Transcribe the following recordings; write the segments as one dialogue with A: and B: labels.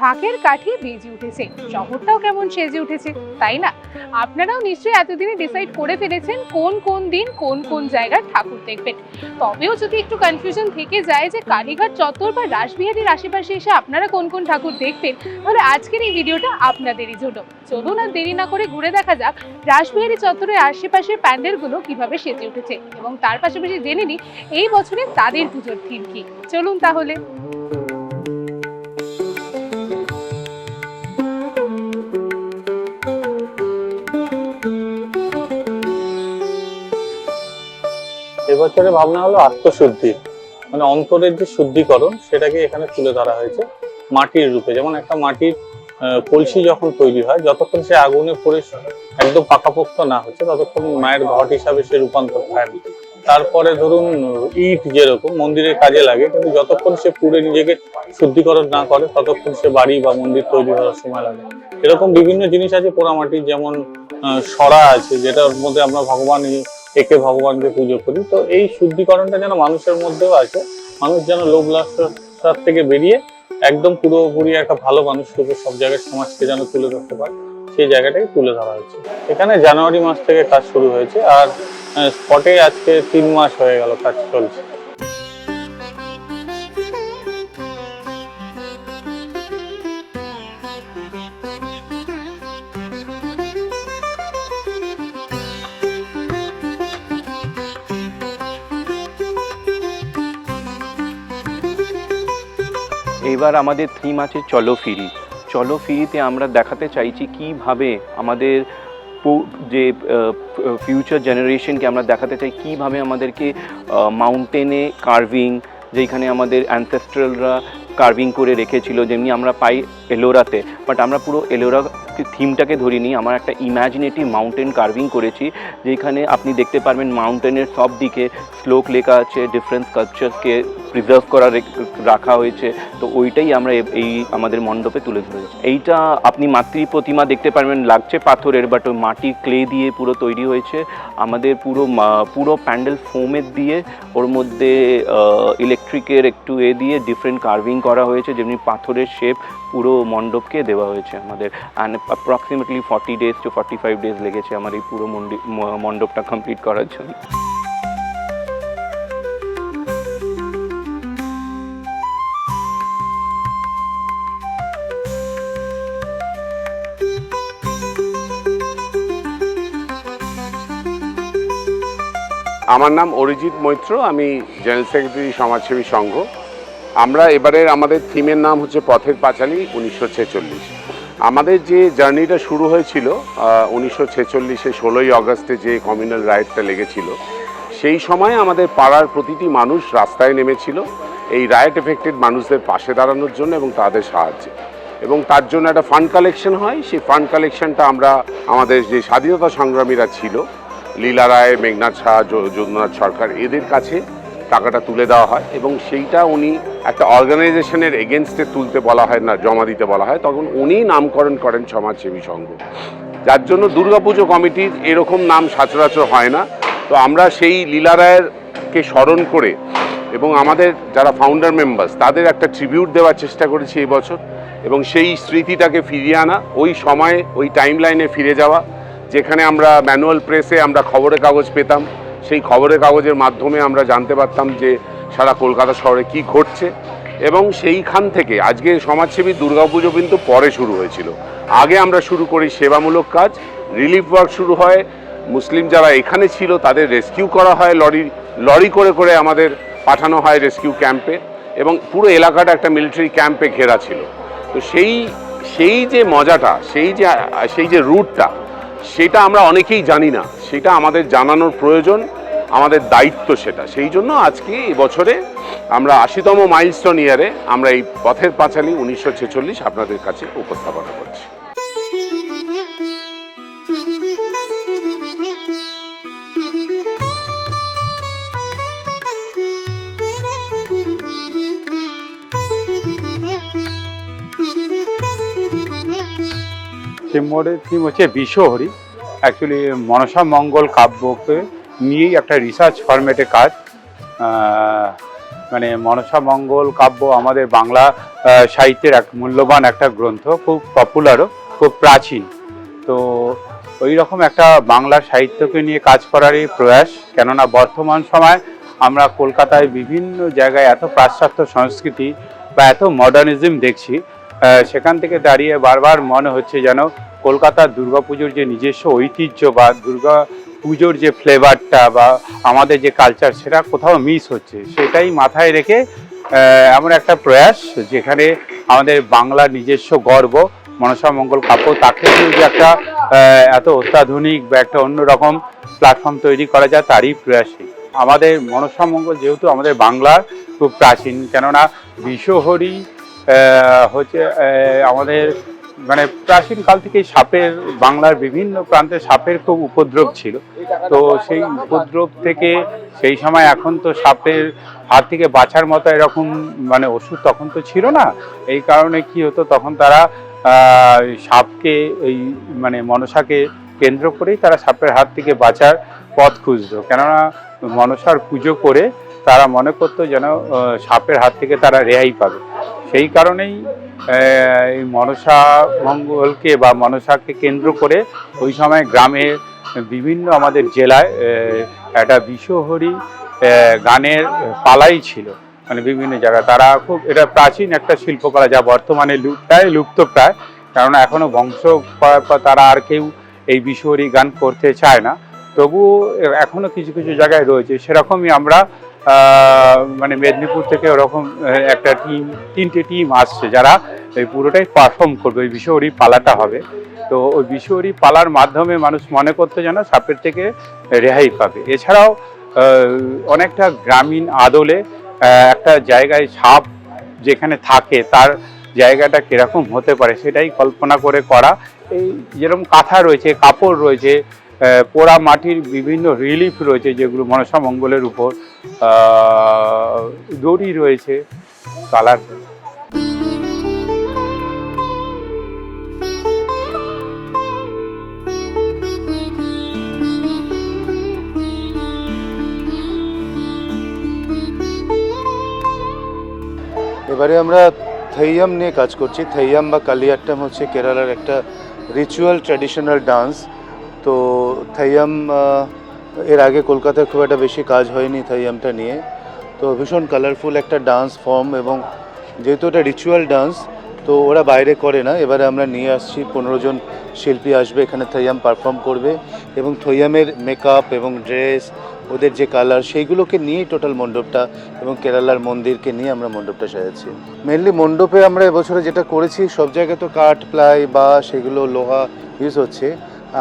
A: ঢাকের কাঠি বেজে উঠেছে। শহরটাও কেমন সেজে উঠেছে, তাই না? আপনারাও নিশ্চয়ই এতদিনে ডিসাইড করে ফেলেছেন কোন কোন দিন কোন কোন জায়গার ঠাকুর দেখবেন। তবেও যদি একটু কনফিউশন থেকে যায় যে কালীঘাট চত্বর বা রাসবিহারীর আশেপাশে এসে আপনারা কোন কোন ঠাকুর দেখবেন, তাহলে আজকের এই ভিডিওটা আপনাদেরই জন্য। চলুন আর দেরি না করে ঘুরে দেখা যাক রাসবিহারী চত্বরের আশেপাশের প্যান্ডেলগুলো কীভাবে সেজে উঠেছে এবং তার পাশাপাশি জেনে নিই এই বছরে তাদের পুজোর থিম কি। চলুন তাহলে।
B: এবছরে ভাবনা হলো আত্মশুদ্ধি। মানে অন্তরের যে শুদ্ধিকরণ সেটাকে এখানে তুলে ধরা হয়েছে মাটির রূপে। যেমন একটা মাটির কলসি যখন তৈরি হয়, যতক্ষণ সে আগুনে পড়ে একদম পাকাপোক্ত না হচ্ছে, ততক্ষণ মায়ের ঘট হিসাবে সে রূপান্তর হয় না। তারপরে ধরুন, ইট যেরকম মন্দিরের কাজে লাগে, কিন্তু যতক্ষণ সে পুড়ে নিজেকে শুদ্ধিকরণ না করে, ততক্ষণ সে বাড়ি বা মন্দির তৈরি হওয়ার সময় লাগে এরকম বিভিন্ন জিনিস আছে পোড়ামাটির, যেমন সরা আছে, যেটার মধ্যে আমরা ভগবান একে ভগবানকে পুজো করি। তো এই শুদ্ধিকরণটা যেন মানুষের মধ্যেও আছে মানুষ যেন লোভ লালসার থেকে বেরিয়ে একদম পুরোপুরি একটা ভালো মানুষ রূপে সব জায়গায় সমাজকে যেন তুলে ধরতে পারে, সেই জায়গাটাকে তুলে ধরা হয়েছে। এখানে জানুয়ারি মাস থেকে কাজ শুরু হয়েছে, আর স্পটে আজকে তিন মাস হয়ে গেল কাজ চলছে।
C: এবার আমাদের থিম আছে চলো ফিরি। চলো ফিরিতে আমরা দেখাতে চাইছি কীভাবে আমাদের যে ফিউচার জেনারেশনকে আমরা দেখাতে চাই, কীভাবে আমাদেরকে মাউন্টেনে কার্ভিং যেখানে আমাদের অ্যানসেস্ট্রালরা কার্ভিং করে রেখেছিল, যেমনি আমরা পাই এলোরাতে। বাট আমরা পুরো এলোরা থিমটাকে ধরিনি, আমার একটা ইম্যাজিনেটিভ মাউন্টেন কার্ভিং করেছি, যেখানে আপনি দেখতে পারবেন মাউন্টেনের সব দিকে শ্লোক লেখা আছে ডিফারেন্ট কালচারকে প্রিজার্ভ করা রেখ- হয়েছে, তো ওইটাই আমরা এই আমাদের মণ্ডপে তুলে ধরেছি। এইটা আপনি মাতৃ প্রতিমা দেখতে পারবেন, লাগছে পাথরের বাট ওই মাটির ক্লে দিয়ে পুরো তৈরি হয়েছে। আমাদের পুরো পুরো প্যান্ডেল ফোমের দিয়ে, ওর মধ্যে ইলেকট্রিকের একটু এ দিয়ে ডিফারেন্ট কার্ভিং করা হয়েছে, যেমনি পাথরের শেপ পুরো মণ্ডপকে দেওয়া হয়েছে আমাদের। And approximately forty days to forty five days লেগেছে আমার এই পুরো মণ্ডপটা কমপ্লিট করার জন্য।
D: আমার নাম অরিজিৎ মৈত্র, আমি জেনারেল সেক্রেটারি সমাজসেবী সংঘ। আমরা এবারের আমাদের থিমের নাম হচ্ছে পথের পাঁচালী উনিশশো ছেচল্লিশ। আমাদের যে জার্নিটা শুরু হয়েছিল উনিশশো ছেচল্লিশে ষোলোই আগস্টে যে কমিউনাল রাইটটা লেগেছিল, সেই সময় আমাদের পাড়ার প্রতিটি মানুষ রাস্তায় নেমেছিল, এই রাইট এফেক্টেড মানুষদের পাশে দাঁড়ানোর জন্য এবং তাদের সাহায্যে। এবং তার জন্য একটা ফান্ড কালেকশন হয়, সেই ফান্ড কালেকশনটা আমরা আমাদের যে স্বাধীনতা সংগ্রামীরা ছিল, লীলা রায় মেঘনাথ শাহ যদুনাথ সরকার, এদের কাছে টাকাটা তুলে দেওয়া হয় এবং সেইটা উনি একটা অর্গানাইজেশনের এগেনস্টে তুলতে বলা হয় না, জমা দিতে বলা হয়, তখন উনি নামকরণ করেন সমাজসেবী সংঘ। যার জন্য দুর্গাপুজো কমিটির এরকম নাম সচরাচর হয় না। তো আমরা সেই লীলা রায়েরকে স্মরণ করে এবং আমাদের যারা ফাউন্ডার মেম্বার্স তাদের একটা ট্রিবিউট দেওয়ার চেষ্টা করেছি এই বছর এবং সেই স্মৃতিটাকে ফিরিয়ে আনা, ওই সময়ে, ওই টাইম লাইনে ফিরে যাওয়া, যেখানে আমরা ম্যানুয়াল প্রেসে আমরা খবরের কাগজ পেতাম। সেই খবরের কাগজের মাধ্যমে আমরা জানতে পারতাম যে সারা কলকাতা শহরে কি ঘটছে। এবং সেইখান থেকে আজকে সমাজসেবী দুর্গাপুজো কিন্তু পরে শুরু হয়েছিল। আগে আমরা শুরু করি সেবামূলক কাজ রিলিফ ওয়ার্ক শুরু হয়, মুসলিম যারা এখানে ছিল তাদের রেস্কিউ করা হয়, লরি লরি করে করে আমাদের পাঠানো হয় রেস্কিউ ক্যাম্পে এবং পুরো এলাকাটা একটা মিলিটারি ক্যাম্পে ঘেরা ছিল। তো সেই সেই যে মজাটা, সেই যে সেই যে রুটটা সেটা আমরা অনেকেই জানি না। সেটা আমাদের জানানোর প্রয়োজন, আমাদের দায়িত্ব সেটা। সেই জন্য আজকে বছরে আমরা আশিতম মাইলস্টোন ইয়ারে আমরা এই পথের পাঁচালী উনিশশো ছেচল্লিশ আপনাদের কাছে উপস্থাপনা করছি।
E: থিমের থিম হচ্ছে বিশ্বহরি অ্যাকচুয়ালি মনসা মঙ্গল কাব্যকে নিয়েই একটা রিসার্চ ফরম্যাটে কাজ। মানে মনসা মঙ্গল কাব্য আমাদের বাংলা সাহিত্যের এক মূল্যবান একটা গ্রন্থ, খুব পপুলারও খুব প্রাচীন। তো ওই রকম একটা বাংলা সাহিত্যকে নিয়ে কাজ করারই প্রয়াস। কেননা বর্তমান সময় আমরা কলকাতায় বিভিন্ন জায়গায় এত পাশ্চাত্য সংস্কৃতি বা এত মডার্নিজম দেখছি সেখান থেকে দাঁড়িয়ে বারবার মনে হচ্ছে যেন কলকাতার দুর্গাপুজোর যে নিজস্ব ঐতিহ্য বা দুর্গা পুজোর যে ফ্লেভারটা বা আমাদের যে কালচার সেটা কোথাও মিস হচ্ছে। সেটাই মাথায় রেখে এমন একটা প্রয়াস যেখানে আমাদের বাংলার নিজস্ব গর্ব, মনসা মঙ্গল কাব্য, তাকে যে একটা এত অত্যাধুনিক বা একটা অন্যরকম প্ল্যাটফর্ম তৈরি করা যায়, তারই প্রয়াসই। আমাদের মনসা মঙ্গল যেহেতু আমাদের বাংলার খুব প্রাচীন, কেননা বিশ্বহরি হচ্ছে আমাদের মানে প্রাচীন কাল থেকে সাপের, বাংলার বিভিন্ন প্রান্তে সাপের খুব উপদ্রব ছিল। তো সেই উপদ্রব থেকে সেই সময় এখন তো সাপের হাত থেকে বাঁচার মতো এরকম মানে ওষুধ তখন তো ছিল না। এই কারণে কি হতো, তখন তারা সাপকে, এই মানে মনসাকে কেন্দ্র করেই তারা সাপের হাত থেকে বাঁচার পথ খুঁজতো। কেননা মনসার পুজো করে তারা মনে করতো যেন সাপের হাত থেকে তারা রেহাই পাবে। সেই কারণেই এই মনসা মঙ্গলকে বা মনসাকে কেন্দ্র করে ওই সময় গ্রামে বিভিন্ন আমাদের জেলায় একটা বিশ্বহরি গানের পালাই ছিল। মানে বিভিন্ন জায়গায় তারা খুব, এটা প্রাচীন একটা শিল্পকলা যা বর্তমানে লুপ- প্রায় লুপ্ত প্রায়। কারণ এখনও বংশ তারা আর কেউ এই বিশ্বহরি গান করতে চায় না। তবুও এখনও কিছু কিছু জায়গায় রয়েছে। সেরকমই আমরা মানে মেদিনীপুর থেকে ওরকম একটা টিম তিনটে টিম আসছে যারা এই পুরোটাই পারফর্ম করবে। ওই বিশ্বহরি পালাটা হবে। তো ওই বিশ্বহরি পালার মাধ্যমে মানুষ মনে করতে যেন সাপের থেকে রেহাই পাবে। এছাড়াও অনেকটা গ্রামীণ আদলে একটা জায়গায় সাপ যেখানে থাকে, তার জায়গাটা কীরকম হতে পারে সেটাই কল্পনা করে করা। এই যেরকম কাঁথা রয়েছে, কাপড় রয়েছে পোড়া মাটির বিভিন্ন রিলিফ রয়েছে যেগুলো মনসা মঙ্গলের উপর দড়ি রয়েছে কালার
F: এবারে আমরা থৈয়াম নিয়ে কাজ করছি। থৈয়াম বা কালিয়াট্টাম হচ্ছে কেরালার একটা রিচুয়াল ট্র্যাডিশনাল ডান্স তো আহ, এর আগে কলকাতায় খুব একটা বেশি কাজ হয়নি থৈয়ামটা নিয়ে। তো ভীষণ কালারফুল একটা ডান্স ফর্ম এবং যেহেতু এটা রিচুয়াল ডান্স তো ওরা বাইরে করে না। এবারে আমরা নিয়ে আসছি পনেরো জন শিল্পী আসবে এখানে থৈয়াম পারফর্ম করবে। এবং থৈয়ামের মেকআপ এবং ড্রেস ওদের যে কালার সেইগুলোকে নিয়েই টোটাল মণ্ডপটা এবং কেরালার মন্দিরকে নিয়ে আমরা মণ্ডপটা সাজাচ্ছি। মেনলি মণ্ডপে আমরা এবছরে যেটা করেছি সব জায়গায় তো কাঠ প্লাই বা সেগুলো লোহা ইউজ হচ্ছে।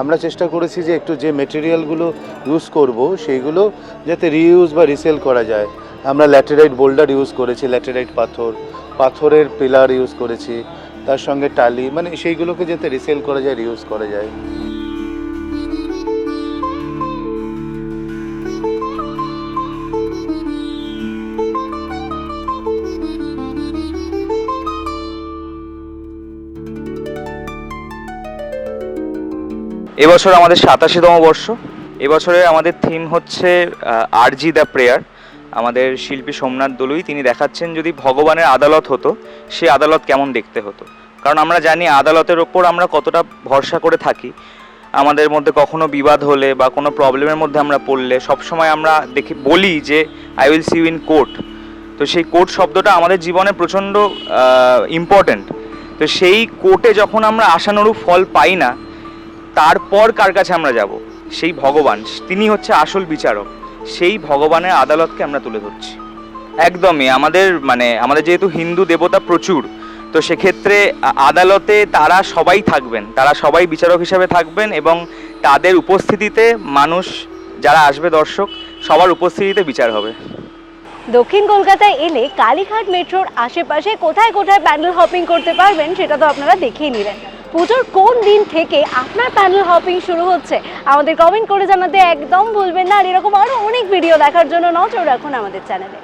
F: আমরা চেষ্টা করেছি যে একটু যে মেটেরিয়ালগুলো ইউজ করব, সেইগুলো যাতে রিইউজ বা রিসেল করা যায়। আমরা ল্যাটেরাইট বোল্ডার ইউজ করেছি ল্যাটেরাইট পাথর, পাথরের পিলার ইউজ করেছি, তার সঙ্গে টালি মানে সেইগুলোকে যাতে রিসেল করা যায় রিউজ করা যায়।
G: এবছর আমাদের সাতাশিতম বর্ষ। এবছরে আমাদের থিম হচ্ছে আরজি দ্য প্রেয়ার আমাদের শিল্পী সোমনাথ দলুই, তিনি দেখাচ্ছেন যদি ভগবানের আদালত হতো, সে আদালত কেমন দেখতে হতো। কারণ আমরা জানি আদালতের ওপর আমরা কতটা ভরসা করে থাকি। আমাদের মধ্যে কখনো বিবাদ হলে বা কোনো প্রবলেমের মধ্যে আমরা পড়লে সবসময় আমরা দেখি বলি যে I will see in court তো সেই কোর্ট শব্দটা আমাদের জীবনে প্রচণ্ড ইম্পর্ট্যান্ট তো সেই কোর্টে যখন আমরা আশানুরূপ ফল পাই না তারপর কার কাছে আমরা যাব? সেই ভগবান, তিনি হচ্ছে আসল বিচারক। সেই ভগবানের আদালতকে আমরা তুলে ধরছি। একদমই, আমাদের মানে আমাদের যেহেতু হিন্দু দেবতা প্রচুর, তো সেক্ষেত্রে আদালতে তারা সবাই থাকবেন, তারা সবাই বিচারক হিসেবে থাকবেন এবং তাদের উপস্থিতিতে মানুষ যারা আসবে দর্শক, সবার উপস্থিতিতে বিচার হবে।
H: দক্ষিণ কলকাতায় এলে কালীঘাট মেট্রোর আশেপাশে কোথায় কোথায় প্যান্ডেল হপিং করতে পারবেন সেটা তো আপনারা দেখিয়ে নিলেন। পুজোর কোন দিন থেকে আপনার প্যানেল হপিং শুরু হচ্ছে? আমাদের কমেন্ট করে জানাতে একদম ভুলবেন না। আর এরকম আরও অনেক ভিডিও দেখার জন্য নজর রাখুন আমাদের চ্যানেলে